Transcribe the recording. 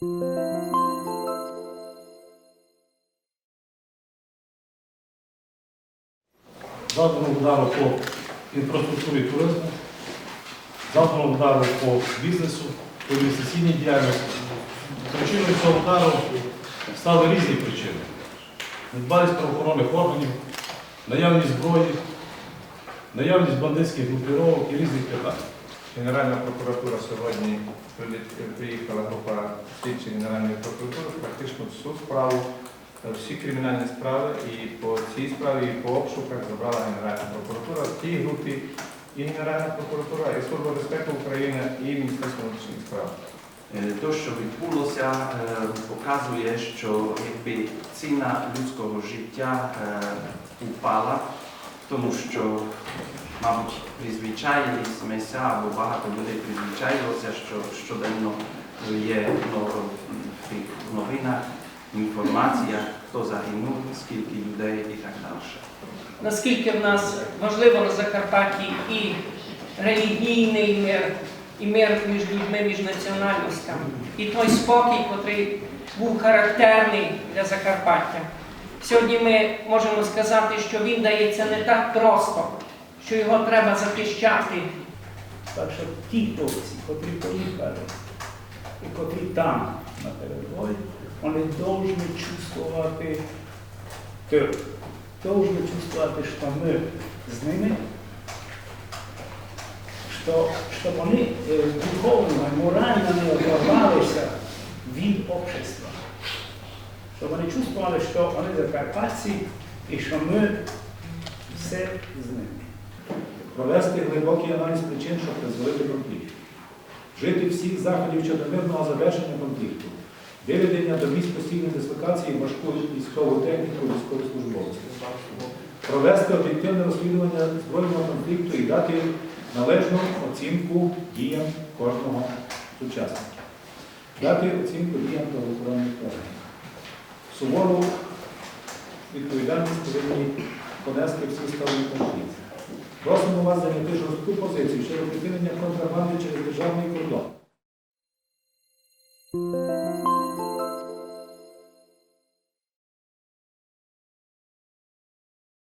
завданого удару по інфраструктурі туризму, завданого удару по бізнесу, по інвестиційній діяльності. Причиною цього удару стали різні причини. Недбалість правоохоронних органів, наявність зброї, наявність бандитських групіровок і різних питань. Генеральна прокуратура сьогодні приїхала група слідчих Генеральної прокуратури, практично всю справу, е, всі кримінальні справи і по цій справі, і по обшуках забрала Генеральна прокуратура. В тій групі і Генеральна прокуратура, і Служба безпеки України, і Міністерство внутрішніх справ. Е, То, що відбулося, е, показує, що якби ціна людського життя упала, тому що, мабуть, призвичаїлися або багато людей призвичаїлося, що щоденно є в тих новинах інформація, хто загинув, скільки людей і так далі. наскільки в нас важливо на Закарпатті і релігійний мир, і мир між людьми, між національностями, і той спокій, який був характерний для Закарпаття. Сьогодні ми можемо сказати, що він дається не так просто, що його треба захищати. Так що ті хлопці, котрі поїхали і котрі там на передовій, вони повинні чувствувати. Повинні чувствувати, що ми з ними, що, що вони е, духовно, морально не оторвалися Щоб вони чувствували, що вони закарпатці і що ми все з ними. Провести глибокий аналіз причин, що призвели до конфлікту. Вжити всіх заходів щодо мирного завершення конфлікту, виведення до місць постійної дислокації важкої військову техніку військовослужбовців. Провести об'єктивне розслідування збройного конфлікту і дати належну оцінку діям кожного учасника. Дати оцінку діям правоохоронних органів. Сувору відповідальність повинні понести всі сторони конфлікту. Просимо вас зайняти жорстку позицію щодо припинення контрабанди через державний кордон